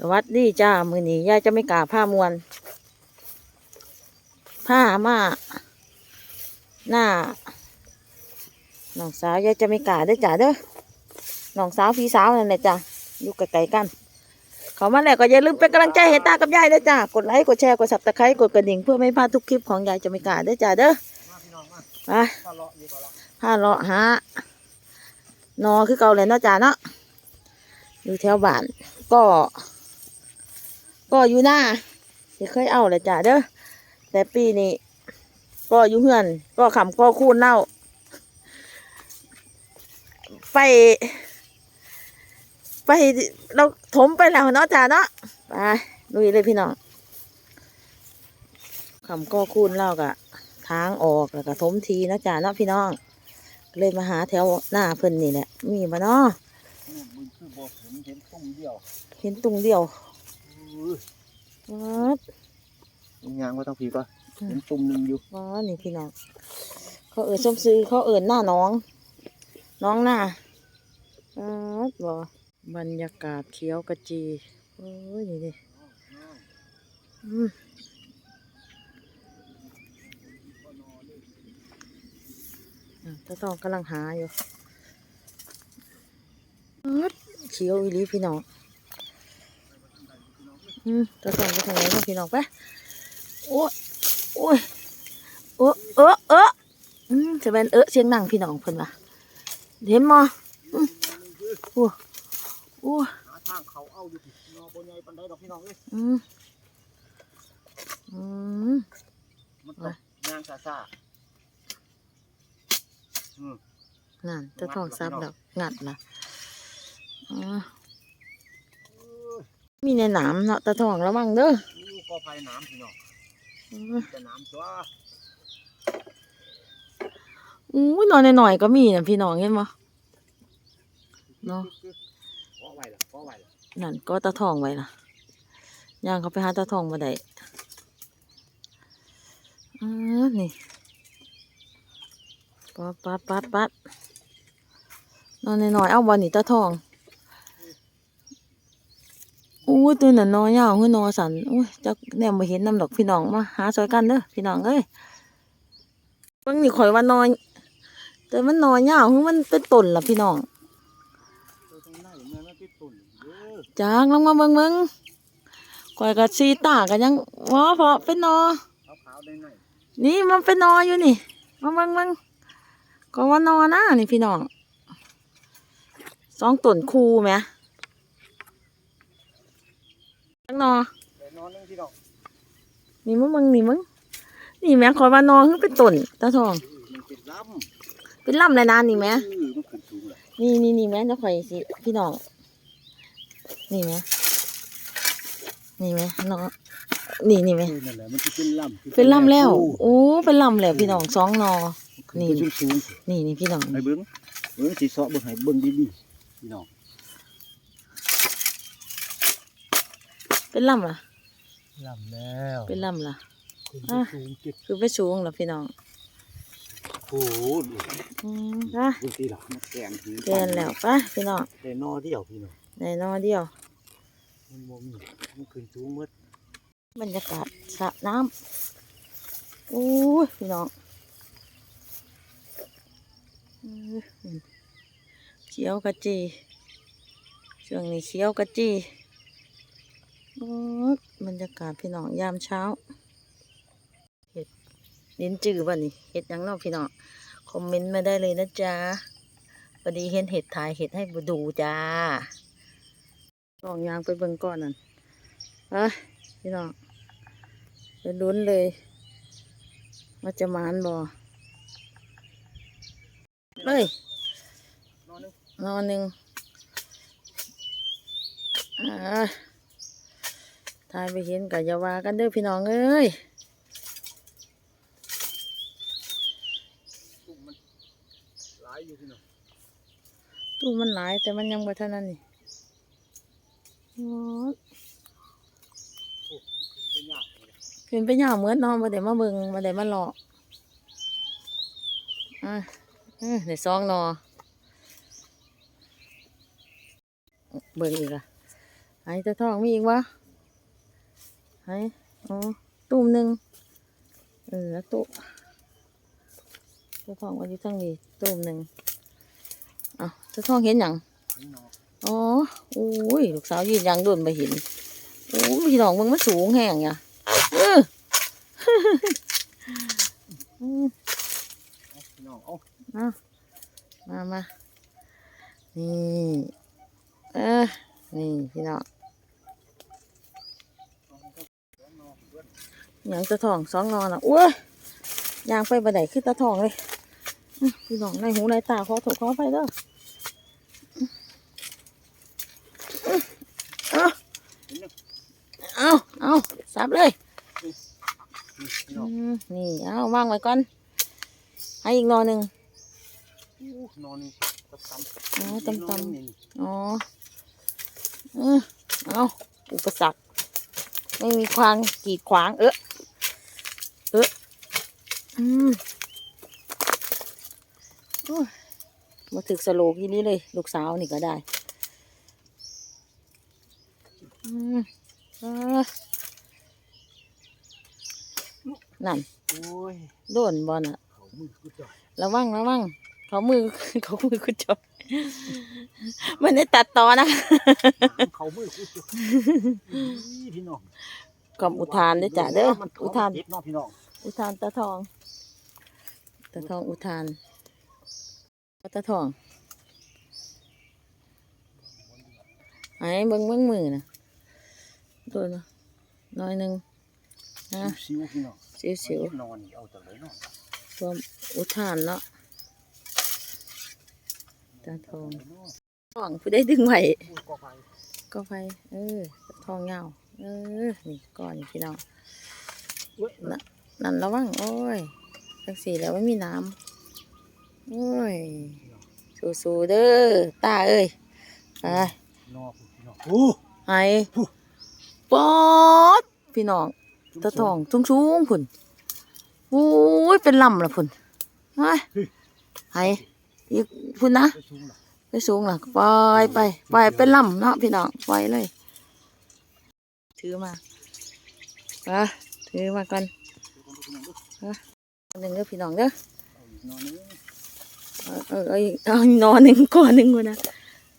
สวัสดีจ้า มือนี้ยายจะไม่กล้าผ้ามวน ผ้ามาหน้าน้องสาวยายจะไม่กล้าเด้อจ้าเด้อน้องสาวพี่สาวนั่นแหละจ้าอยู่ไกลๆกัน เขามาแล้วก็อย่าลืมเป็นกำลังใจให้ตากับยายเด้อจ้ากดไลค์กดแชร์กดสับตะไคร้กดกระดิ่งเพื่อไม่พลาดทุกคลิปของยายจะไม่กล้าเด้อจ้าเด้อมาพี่น้องมาไปถ้าเลาะดีกว่าละผ้าเลาะหานอคือเก่าเลยเนาะจ้าเนาะอยู่แถวบ้านก็ ก็อยู่หน้าที่เคยเอาเลยจ้าเด้อแต่ปีนี้ก็อยู่เฮือน ก็ขำก็คูนเล่าไป ไปเราถมไปแล้วเนาะจ้าเนาะไปลุยเลยพี่น้องขำก็คูนเล่ากะทางออกแล้วก็ถมทีเนาะจ้าเนาะพี่น้อง เลยมาหาแถวหน้าเพิ่นนี่แหละมีบ่เนาะนี่มึงคือบอกเห็นเห็นตุ้มเดียวเห็นตุงเดียวอื้อ วัดมึงยางว่าต้องผีป่ะอืมเห็นตุ้มหนึงอยู่วัดนี่พี่น้องเขาเอิญส้มซื้อเขาเอิญหน้าน้อง น้องหน้าวัดบ่บรรยากาศเขียวกระจีโอ้ยนี่ดิอืมอะตาต้องกำลังหาอยู่วัดเขียวอีหลีพี่น้องอืม ตาต้องไปทางไหนเนาะพี่น้องไปโอ้ยโอ้ยโอ้เออเอออืมจะเป็นเออเสียงดังพี่น้องเพิ่นว่ะเห็นบ่อืมโอ้โอ้หาทางเขาเอาอยู่พี่นอนบนใหญ่ปันไดดอกพี่น้องเอ้ยอืมอืมมันต้องยางซาซาอืมนั่นตาทองซับดอกงัดล่ะอ๋อ มีในหนามเนาะตาทองระวังเด้อนี่ก็ภายน้ำพี่น้องอืมจะน้ำตัวอู้ยนอนหน่อยๆก็มีนะพี่น้องเห็นบ่เนาะขอไหวละขอไหวละนั่นก็ตาทองไว้ล่ะย่างเขาไปหาตาทองมาได้อ่านี่ปัดปัดปัดปัดนอนหน่อยๆเอาบอลนี่ตาทองอู้ ยตัวนั้นนอยาวคือนอสันอุ้ยจักแนมมาเห็นน้ำดอกพี่น้องมาหาซอยกันเด้อพี่น้องเอ้ยเบิ่งนี่ข่อยว่านอนแต่มันนอยาวคือมันเป็นต้นล่ะพี่น้องตัวตรงมันไม่ติดตุ่นเด้อจางลงมาเบิ่งเบิ่งข่อยกับซีตากันยังว้าเพาะเป็นนอนนี่มันเป็นนออยู่นี่มาเบิ่งเบิ่งก็ว่านอนะนี่พี่น้องสองต้นคูไหม ทั้งนอเดี๋ยวนอนนึงพี่น้องนี่มึงมึงนี่มึงนี่แม่ข่อยว่านอคือเป็นต้นตาทอง มันติดลเป็นลำเลยนะนี่แม่ำอื้อมันขึ้นสูงเลยนี่นี่นี่แม่เดี๋ยวข่อยสิพี่น้อง นี่แม่นี่แม่นอนี่นี่แม่เออนั่นแหละมันจะเป็นลำเป็นลำแล้ว โอ้ เป็นลำแล้วพี่น้องสองนอ นี่นี่สูงนี่นี่พี่น้องๆให้เบิ้งเบิ้งสีเสาะเบิ้งให้เบิ้งดีๆพี่น้อง เป็นลำล่ะลำแล้วเป็นลำล่ะขึ้นอะสูงจิตคือไปสูงล่ะพี่น้องโอ้โหดูอืมไปดูสิล่ะมันแกงถือแกนแล้วไปพี่น้องแต่นอเดียวพี่น้องในนอเดียว มันบ่มีมันขึ้นสูงหมดบรรยากาศสระน้ำโอ้ยพี่น้องอื้อเขียวกะจีช่วงนี้เขียวกะจีโอ้ย บรรยากาศพี่น้องยามเช้าเห็ดเน้นจืดบ่นี่เห็ดยังเนอกพี่น้องคอมเมนต์มาได้เลยนะจ๊ะพอดีเห็นเห็ดถ่ายเห็ดให้ดูจ้าลองยางไปเบิ่งก่อนนั่นไปพี่น้องไปลุ้นเลยว่าจะมานบ่เลยนอนนึงนอนหนึ่งอ่า ทายไปเห็นกับยาวากันเด้อพี่น้องเอ้ยตุ่มมันหลายอยู่พี่น้องตู้มันหลายแต่มันยังบ่เท่านั้นนี่โอ้ยเป็นยากเลยขึ้นไปย่าเหมือนเนาะมาเดี๋ยวมาเบิ่งมาเดี๋ยวมาหลอกอะเอ้ยเดี๋ยวซองหนอเบิ่งอีกอะหายตะทองมีอีกวะ หายอ๋อตุ้มหนึ่งเออแล้วตุ้ตะทองวันอยู่ทั้งนี้ตุ้มหนึ่งเอ้าตะทองเห็นหยังพี่น้องอ๋อโอ้ยลูกสาวยืนยังโดนไปเห็นโอ้ยพี่น้องมึงมันสูงแห้งอย่ะเอออืมพี่น้องเอาเอามามานี่ เออ นี่พี่น้อง หยังตะทองสองนอนอะอ้ยยางไปบันไดขึ้นตะทองเลยพี่น้องในหูในตาขอถูกขอไปเด้อเอาเอาเอาสับเลย นี่เอาวางไว้ก่อนให้อีกนอนหนึ่งนอนนี่ตำอ๋อตำตำอ๋อเออเอาอุปสรรคไม่มีควางกีดขวางเออเออ อืมโอ้ยมาถึกสโลกทีนี้เลย ลูกสาวนี่ก็ได้ อืมเออนั่นโอ้ยโดนบอลอะเขามือกูจ่อยระวังระวังเขามือเขามือคุณจอยมันได้ตัดต่อนะเขามือกูจ่อยอีพี่น้องกอมอุทานด้วยจ้ะเด้อมันอุทานเจ็บเนาะพี่น้อง อุทานตาทองตาทองอุทานตาทองไอ้เบิ้งเบิ้งมือนะโดนบ่น้อยหนึ่งนะสิวๆพี่น้องสิวสิวนอนนี่เอาจากไหนเนาะๆรวมอุทานเนาะตาทองทองผู้ได้ดึงไหวพูดก็ไปก็ไปเออตาทองเงาเออ นี่ก้อนนี่พี่น้องเว้ย นั่นระวังโอ้ยจังสีแล้วไม่มีน้ำโอ้ยสู้ๆเด้อตาเอ้ยไปนอนพี่น้องโอ้ไห้ปอดพี่น้องตะทองทุ่งสูงๆพุ่นโอ้ยเป็นลำละพุ่นไห้ไห้อีกพุ่นนะไปสูงล่ะไปสูงล่ะปล่อยไปปล่อยเป็นลำเนาะพี่น้องปล่อยเลย ถือมาไปถือมาก่อนอัน หนึ่งเด้อพี่น้องเด้อนอนนี่เอาเอาเอาอีกเอาอีกหนอนหนึ่งก้อนหนึ่งก่อนนะ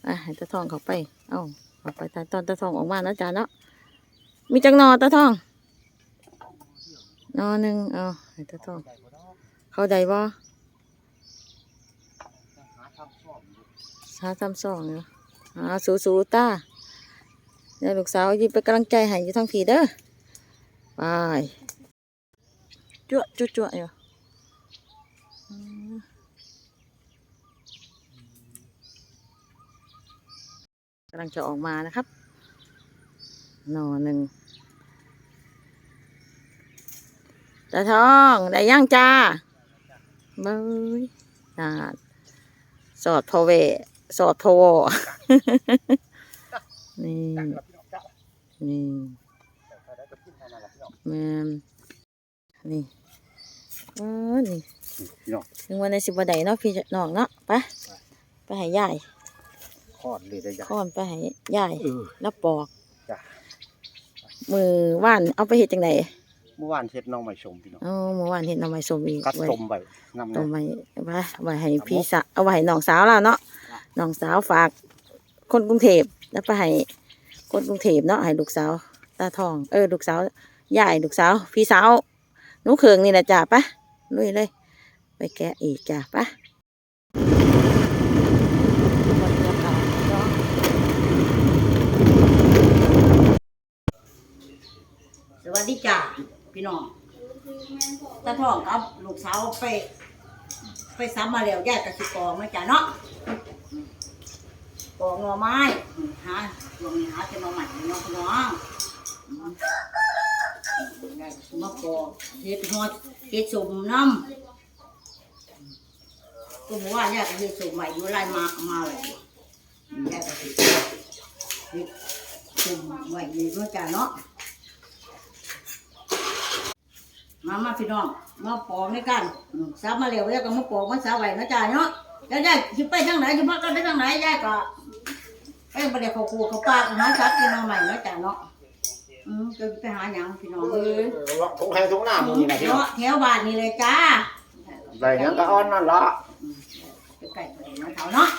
อะให้ตาทองเข้าไป เอาเอาไปตาตอนตาทองออกมาแล้วจ้าเนาะมีจังหนอตาทองหนอหนึ่งเอาให้ตาทองได้บ่เนาะเข้าใดบ่หาทำซ่อมอยู่หาทำสองเนาะหาสูสูๆตาเดี๋ยวลูกสาวยิบไปนกำลังใจให้อยู่ทั้งผีเด้อไป จั่วจั่วจั่วอยู่อืมกำลังจะออกมานะครับหนอหนึ่งตาทองได้ย่างจ้าเบ้ยนาดสอดพอเว สอดพอวอนี่จักละพี่น้องจักนี่แต่ได้ก็กินเท่านั้นล่ะพี่น้องแมน นี่เออนี่พี่น้องถึงวันในสิบวันใดเนาะพี่น้องเนาะไปไปให้ยายคลอดเลยได้ยังค้อนไปให้ยายเออแล้วปอกจ้ะมือว่านเอาไปเห็ดจังไดเมื่อวานเฮ็ดน้องใหม่ชมพี่น้องเอาเมื่อวานเห็ดหน้ำไม้ส้มอีกกัดไว้ต้มไว้นำต้นะมไว้ไว้ไว้ให้พี่สาวเอาไว้ให้น้องสาวเราเนาะน้องสาวฝากคนกรุงเทพแล้วไปให้คนกรุงเทพเนาะให้ลูกสาวตาทอง เออลูกสาวยายลูกสาว พี่สาวห นูเคืองนี่แหละจ้ะไปะลุยเลย ไปแกะอีกจ้ะไปะเนาะสวัสดีจ้าพี่น้องตาทองครับลูกสาวไป ไปซ้ำมาแล้วแยายกสิกองนะจ้าเนาะกองหน่อไม้อืมหาลงนี้หาจะมาใหม่เนาะพี่น้อง อืมยายก็สิมากอเฮ็ดฮอดเฮ็ดสมน้ำก็บอกว่ายายก็เฮ็ดสมใหม่อยู่ไรมามาเลยอืมยายก็สิเฮ็ดสมใหม่อยู่เนาะจ้าเนาะมามาพี่น้องมาปอกในกันอืมสาวมาเร็วแล้วก็มาปอกมาสาวไหวนะจ๊ะเนาะแล้วยายสิไปทางไหนสิพากันไปทางไหนยายก็ไปอ้ยบ่ได้เขาครูเขาปากหาจักกินเอาใหม่เนะจ้ะเนาะ อืมจะไปหาหยังพี่น้องเอ้ยทุกให้ทุกหน้ามึงนี่นะพี่น้องเนาะแถวบ้านนี่เลยจ้าใส่ยังกะอ้อนนั่นละอืมไปใกล้ไปเนาะเฒ่าเนาะ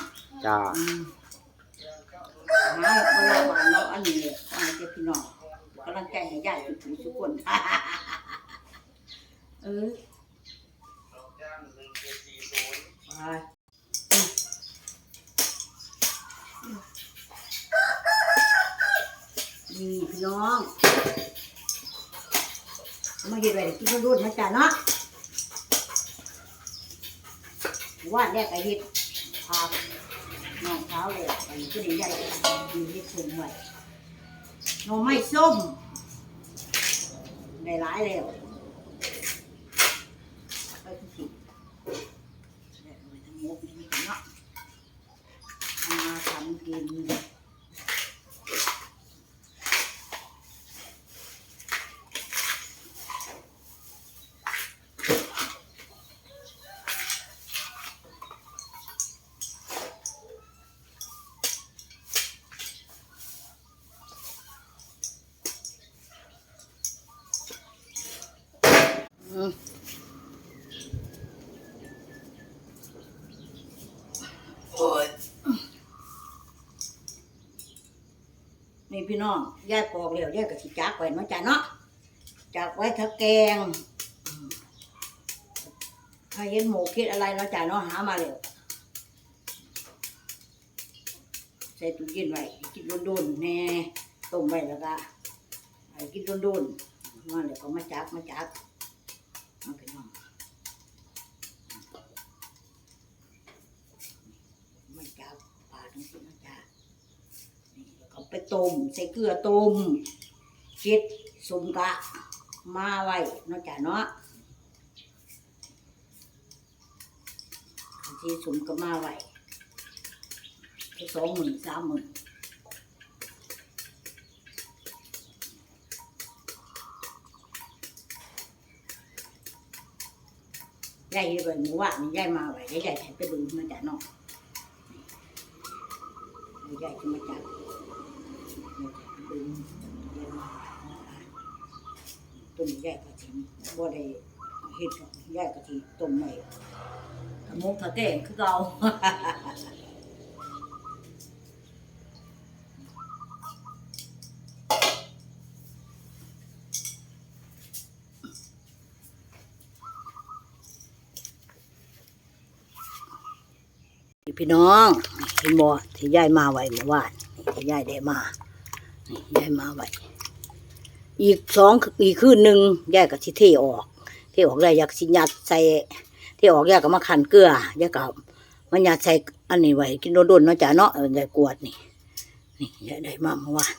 จ้าอืมหาเวลาบ้านเนาะอันนี้เลยว่าให้เจ้าพี่น้องกำลังใจให้ญาติทุกทุกคน เออไป นี่พี่น้องเอามาเห็ดไว้กินรุ่นๆนะจ๊ะเนาะว่าแรกไอเห็ดพาน้องเท้าเลยอันนี้ก็ดีใหญ่ดีเห็ดส้มไว้หน่อไม้ส้มได้ายแล้วไปที่สิได้เอาไว้ทั้งหมดนี่เนาะมาทำกิน พี่น้องยายปอกแล้วยายก็สิจักไว้เนาะจ้ะเนาะจักไว้ถ้าแกงถ้าเห็นหมูคิดอะไรเนาะจ้ะเนาะหามาเลยใส่ตู้เย็นไว้กินโดนๆแน่ต้มไว้แล้วก็ให้กินโดนๆมาแล้วก็มาจักมาจักเอาไปน้องมันจะปาดทั้งสิ้นนะจ๊ะนี่แล้วก็ ไปต้มใส่เกลือต้มเช็ดสมกะ มาไว้นาะจ๊ะเนาะที่สมก็มาไว้สองหมื่นสามหมื่นยายเลยหมูว่านี่ยายมาไว้ยายใช้ไปดูมาจากนอกยายจะมาจาก ดึงต้นยายก็ทิ้งบ่ได้เฮ็ดหรอกยายก็ทิ้งต้มไว้ถ้ามุกถ้าแกงคือเก่าพี่น้องเห็นบ่ที่ยายมาไว้เมื่อวานที่ยายได้มา ยายมาไว้อีกสองอีกคืนหนึ่งยายก็สิเทออกเทออกได้อยากสิยัดใส่เทออกยายก็มาขันเกลือยายก็มันยัดใส่อันนี้ไว้กินโดนๆเนาะจ้ะเนาะเออยายกวดนี่นี่ยายได้มาเมื่อวาน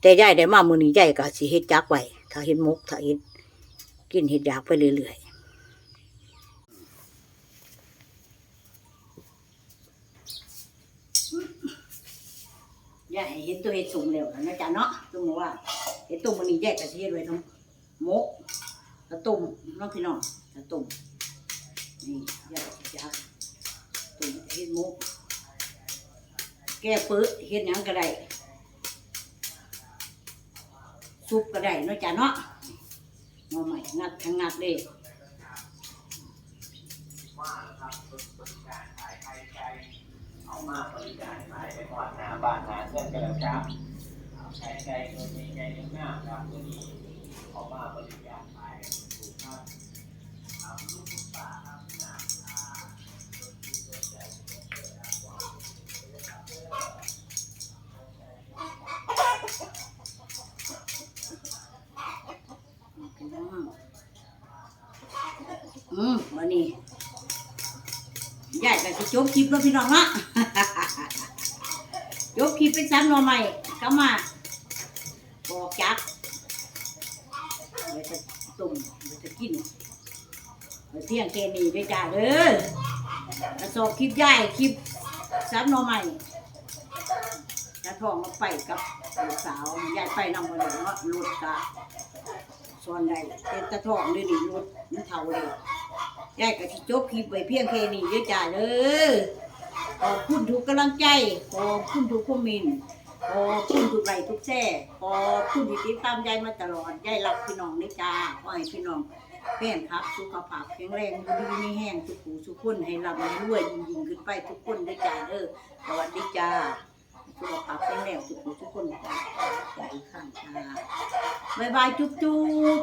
แต่ยายได้มามือนี้ยายก็สิเฮ็ดจักไว้ถ้าเฮ็ดมุกถ้าเฮ็ดกินเฮ็ดอยากไปเรื่อยๆ ยายเห็นตัวเห็ดสูงเร็วนะจ๊ะเนาะตุ่มว่าเห็ดตุ่มมันนี่แยกกระเทียมไว้ทั้งมกกระตุ่มน้องพี่น้องกระตุ่มนี่แยกกะจายตุ่มเห็ดมกแก้ปื้อเห็ดยังก็ได้ซุปก็ได้นะจ๊ะเนาะมาใหม่งัดทั้งงัดเลย เอามาบริการขายไปก่อนหาบ้านหาเพื่อนกันแล้วจ้าเอาใช้ใจโดยมีใจเลี้ยงหน้าครับตัวนี้เอามาบริการขายถูกครับเอาลูกป่าครับหน้าตาพี่น้องอืมวันนี้ยายก็จะจบคลิปแล้วพี่น้องเนาะ จบคลิปเป็นซ้ำหน่อใหม่ก็มาบอกจักไว้จะตุ่มไว้จะกินไว้เที่ยงแกนี่ไปจ้าเด้อกระสอบคลิปยายคลิปซ้ำหน่อใหม่กระทองมาไปกับลูกสาวยายไปนำมาเลยเนาะรถกะส่วนใดเป็นตะทองด้วยนี่รถมันเท่าเลยยายก็สิจบคลิปไว้เพียงแค่นี้เด้อจ้าเด้อ ขอบคุณทุกกำลังใจ ขอบคุณทุกคอมเมนต์ขอบคุณทุกไลค์ทุกแชร์ขอบคุณที่ติดตามยายมาตลอดยายรักพี่น้องด้วยจ้าขอให้พี่น้องแฟนครับสุขภาพแข็งแรงดูดีมีแห้งทุกผู้ทุกคนให้ร่ำให้รวยยิ่งยิ่งขึ้นไปทุกคนด้วยจ้าเด้อสวัสดีจ้าสุขภาพแข็งแรงทุกผู้ทุกคนจ้าใจข้างจ้าบายบายจุ๊บจุ๊บ